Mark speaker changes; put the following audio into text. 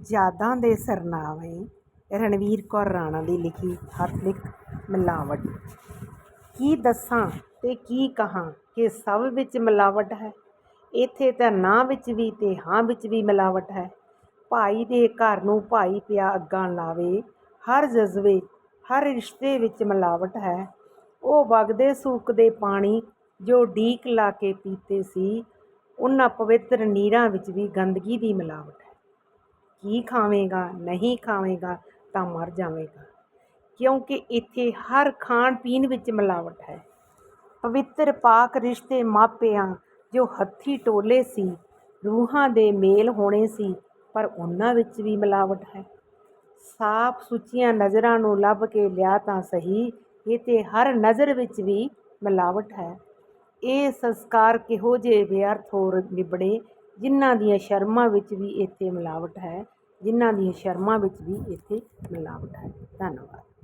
Speaker 1: ਯਾਦਾਂ ਦੇ ਸਰਨਾਵੇਂ ਰਣਵੀਰ ਕੌਰ ਰਾਣਾ ਦੀ ਲਿਖੀ ਹੱਥ ਮਿਲਾਵਟ। ਕੀ ਦੱਸਾਂ ਤੇ ਕੀ ਕਹਾਂ ਕਿ ਸਭ ਵਿੱਚ ਮਿਲਾਵਟ ਹੈ। ਇੱਥੇ ਤਾਂ ਨਾਂ ਵਿੱਚ ਵੀ ਤੇ ਹਾਂ ਵਿੱਚ ਵੀ ਮਿਲਾਵਟ ਹੈ। ਭਾਈ ਦੇ ਘਰ ਨੂੰ ਭਾਈ ਪਿਆ ਅੱਗਾਂ ਲਾਵੇ, ਹਰ ਜਜ਼ਬੇ, ਹਰ ਰਿਸ਼ਤੇ ਵਿੱਚ ਮਿਲਾਵਟ ਹੈ। ਉਹ ਵਗਦੇ ਸੂਕਦੇ ਪਾਣੀ ਜੋ ਡੀਕ ਲਾ ਕੇ ਪੀਤੇ ਸੀ, ਉਹਨਾਂ ਪਵਿੱਤਰ ਨੀਰਾਂ ਵਿੱਚ ਵੀ ਗੰਦਗੀ ਦੀ ਮਿਲਾਵਟ ਹੈ। ਕੀ ਖਾਵੇਂਗਾ, ਨਹੀਂ ਖਾਵੇਂਗਾ ਤਾਂ ਮਰ ਜਾਵੇਂਗਾ। ਕਿਉਂਕਿ ਇੱਥੇ ਹਰ ਖਾਣ ਪੀਣ ਵਿੱਚ ਮਿਲਾਵਟ ਹੈ। ਪਵਿੱਤਰ ਪਾਕ ਰਿਸ਼ਤੇ ਮਾਪਿਆਂ ਜੋ ਹੱਥੀ ਟੋਲੇ ਸੀ, ਰੂਹਾਂ ਦੇ ਮੇਲ ਹੋਣੇ ਸੀ, ਪਰ ਉਹਨਾਂ ਵਿੱਚ ਵੀ ਮਿਲਾਵਟ ਹੈ। ਸਾਫ਼ ਸੁੱਚੀਆਂ ਨਜ਼ਰਾਂ ਨੂੰ ਲੱਭ ਕੇ ਲਿਆ ਤਾਂ ਸਹੀ ਇਹ ਤੇ ਹਰ ਨਜ਼ਰ ਵਿੱਚ ਵੀ ਮਿਲਾਵਟ ਹੈ। ਇਹ ਸੰਸਕਾਰ ਕਿਹੋ ਜਿਹੇ ਵਿਅਰਥ ਹੋ ਨਿਬੜੇ, ਜਿਨ੍ਹਾਂ ਦੀਆਂ ਸ਼ਰਮਾਂ ਵਿੱਚ ਵੀ ਇੱਥੇ ਮਿਲਾਵਟ ਹੈ। ਜਿਨ੍ਹਾਂ ਦੀਆਂ ਸ਼ਰਮਾਂ ਵਿੱਚ ਵੀ ਇੱਥੇ ਮਿਲਾਵਟ ਹੈ। ਧੰਨਵਾਦ।